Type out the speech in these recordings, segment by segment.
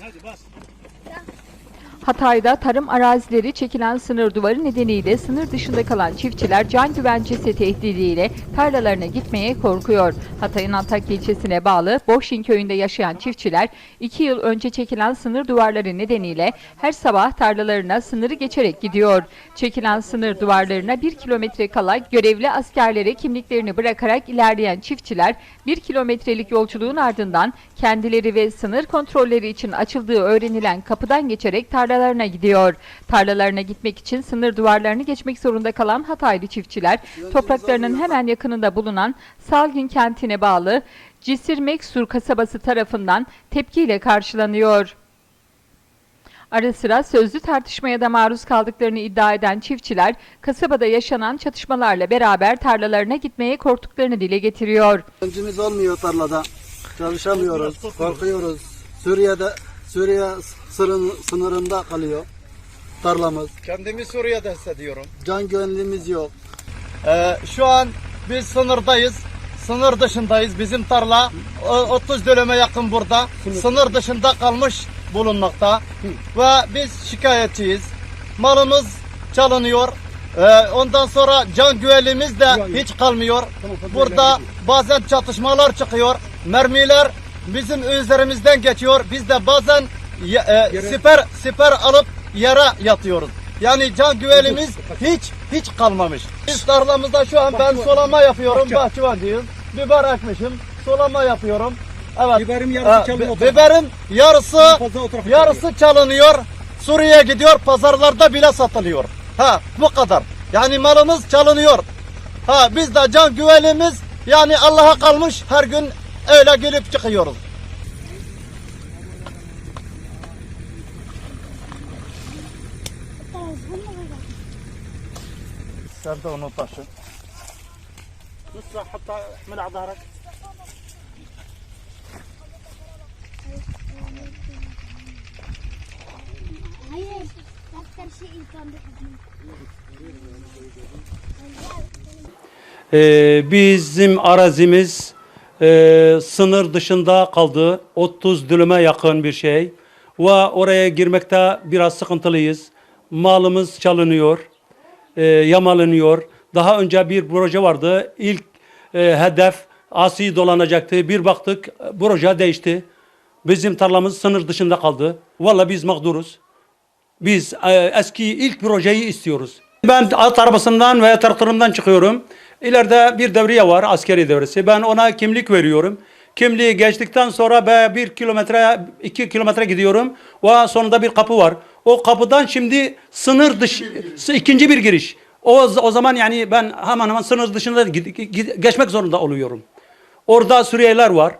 Hadi bas. Tamam. Hatay'da tarım arazileri çekilen sınır duvarı nedeniyle sınır dışında kalan çiftçiler can güvencesi tehdidiyle tarlalarına gitmeye korkuyor. Hatay'ın Antakya ilçesine bağlı Boşin köyünde yaşayan çiftçiler 2 yıl önce çekilen sınır duvarları nedeniyle her sabah tarlalarına sınırı geçerek gidiyor. Çekilen sınır duvarlarına 1 kilometre kala görevli askerlere kimliklerini bırakarak ilerleyen çiftçiler 1 kilometrelik yolculuğun ardından kendileri ve sınır kontrolleri için açıldığı öğrenilen kapıdan geçerek tarlalarına gidiyor. Tarlalarına gitmek için sınır duvarlarını geçmek zorunda kalan Hataylı çiftçiler topraklarının hemen yakınında bulunan Salgin kentine bağlı Cisir Meksur kasabası tarafından tepkiyle karşılanıyor. Ara sıra sözlü tartışmaya da maruz kaldıklarını iddia eden çiftçiler kasabada yaşanan çatışmalarla beraber tarlalarına gitmeye korktuklarını dile getiriyor. Öncümüz olmuyor tarlada. Çalışamıyoruz, korkuyoruz. Suriye'de Suriye sınırında kalıyor tarlamız. Kendimi Suriye'de hissediyorum. Can güvenliğimiz yok. Ee, şu an biz sınırdayız. Sınır dışındayız. Bizim tarla o- 30 döneme yakın burada. Sınır dışında kalmış bulunmakta. Ve biz şikayetçiyiz. Malımız çalınıyor. Ee, ondan sonra can güvenliğimiz de hiç kalmıyor. Burada bazen çatışmalar çıkıyor. Mermiler bizim üzerimizden geçiyor. Biz de bazen ya- e, siper siper alıp yere yatıyoruz. Yani can güvenimiz hiç hiç kalmamış. Biz tarlamızda şu an ben solama yapıyorum. Bahçıvancıyım. Biber ekmişim. Solama yapıyorum. Evet. Biberim yarısı Ee, çalınıyor, bi- o tarafa. Biberin yarısı yarısı çalınıyor. Suriye'ye gidiyor. Pazarlarda bile satılıyor. Ha bu kadar. Yani malımız çalınıyor. Ha biz de can güvenimiz yani Allah'a kalmış her gün öyle gelip çıkıyoruz. Sen de onu taşı. نص حطها من على ظهرك Hayır. Daktar şey imkanı Ee, bizim arazimiz e, sınır dışında kaldı. 30 dönüme yakın bir şey. Ve oraya girmekte biraz sıkıntılıyız. Malımız çalınıyor, e, yamalanıyor. Daha önce bir proje vardı. İlk e, hedef asi dolanacaktı. Bir baktık proje değişti. Bizim tarlamız sınır dışında kaldı. Valla biz mağduruz. Biz e, eski ilk projeyi istiyoruz. Ben at arabasından veya traktörümden çıkıyorum. İleride bir devriye var, askeri devresi. Ben ona kimlik veriyorum. Kimliği geçtikten sonra be bir kilometre, iki kilometre gidiyorum. Ve sonunda bir kapı var. O kapıdan şimdi sınır dışı, ikinci bir giriş. O, o zaman yani ben hemen hemen sınır dışında geçmek zorunda oluyorum. Orada Suriyeliler var.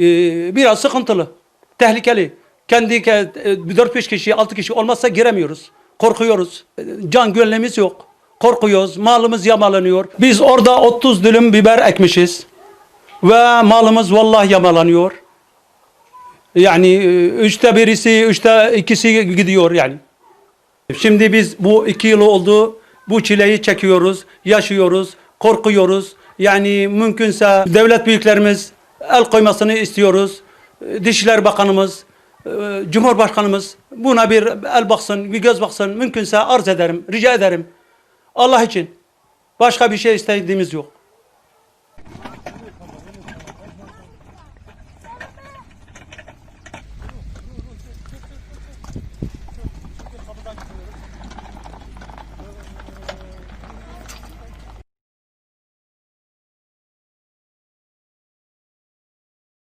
Ee, biraz sıkıntılı, tehlikeli. Kendi ke- e, 4-5 kişi, 6 kişi olmazsa giremiyoruz. Korkuyoruz. Can güvenliğimiz yok. Korkuyoruz. Malımız yamalanıyor. Biz orada 30 dönüm biber ekmişiz. Ve malımız vallahi yamalanıyor. Yani e, üçte birisi, üçte ikisi gidiyor yani. Şimdi biz bu iki yıl oldu. Bu çileyi çekiyoruz, yaşıyoruz, korkuyoruz. Yani mümkünse devlet büyüklerimiz el koymasını istiyoruz. Ee, Dışişler Bakanımız, e, Cumhurbaşkanımız buna bir el baksın, bir göz baksın. Mümkünse arz ederim, rica ederim. Allah için. Başka bir şey istediğimiz yok.